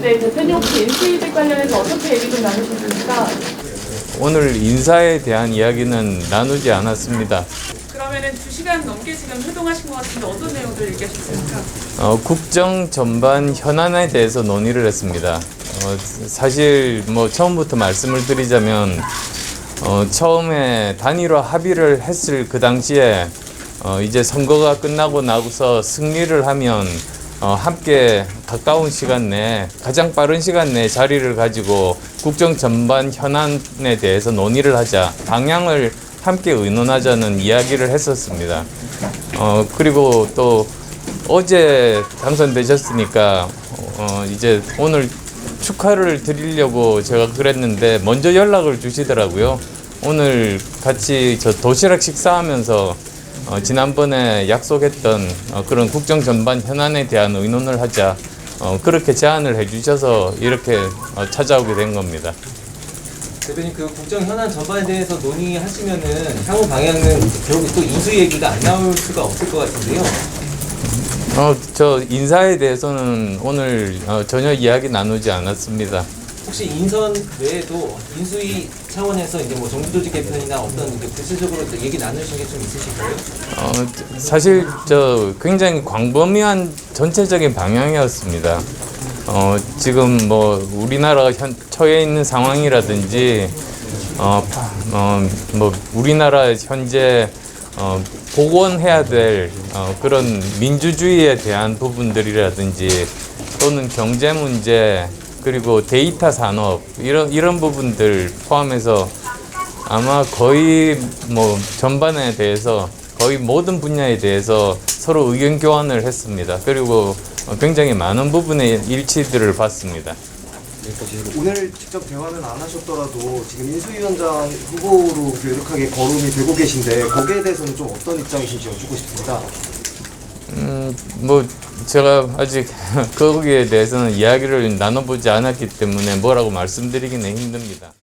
네, 대표님 혹시 인수이직 관련해서 어떻게 얘기 좀 나누셨습니까? 오늘 인사에 대한 이야기는 나누지 않았습니다. 그러면은 2시간 넘게 지금 회동하신 것 같은데 어떤 내용들 얘기하셨습니까? 어, 국정 전반 현안에 대해서 논의를 했습니다. 어, 사실 뭐 처음부터 말씀을 드리자면 어, 처음에 단일화 합의를 했을 그 당시에 어, 이제 선거가 끝나고 나서 승리를 하면 어, 함께 가까운 시간 내에 가장 빠른 시간 내에 자리를 가지고 국정 전반 현안에 대해서 논의를 하자 방향을 함께 의논하자는 이야기를 했었습니다. 어, 그리고 또 어제 당선되셨으니까 어, 이제 오늘 축하를 드리려고 제가 그랬는데 먼저 연락을 주시더라고요. 오늘 같이 저 도시락 식사하면서 어, 지난번에 약속했던 어, 그런 국정 전반 현안에 대한 의논을 하자 어, 그렇게 제안을 해주셔서 이렇게 어, 찾아오게 된 겁니다. 대표님 그 국정 현안 전반에 대해서 논의하시면은 향후 방향은 결국 또 인수 얘기가 안 나올 수가 없을 것 같은데요. 어, 저 인사에 대해서는 오늘 어, 전혀 이야기 나누지 않았습니다. 혹시 인선 외에도 인수위 차원에서 이제 뭐 정부 조직 개편이나 어떤 이제 구체적으로 또 얘기 나누신 게 좀 있으실까요? 어, 사실 저 굉장히 광범위한 전체적인 방향이었습니다. 어, 지금 뭐 우리나라가 현, 처해 있는 상황이라든지 어, 파- 어, 뭐 우리나라 현재 어, 복원해야 될 어, 그런 민주주의에 대한 부분들이라든지 또는 경제 문제 그리고 데이터 산업 이런 이런 부분들 포함해서 아마 거의 뭐 전반에 대해서 거의 모든 분야에 대해서 서로 의견 교환을 했습니다. 그리고 어, 굉장히 많은 부분의 일치들을 봤습니다. 오늘 직접 대화는 안 하셨더라도 지금 인수위원장 후보로 유력하게 거론이 되고 계신데 거기에 대해서는 좀 어떤 입장이신지 여쭙고 싶습니다. 음, 뭐 제가 아직 거기에 대해서는 이야기를 나눠보지 않았기 때문에 뭐라고 말씀드리기는 힘듭니다.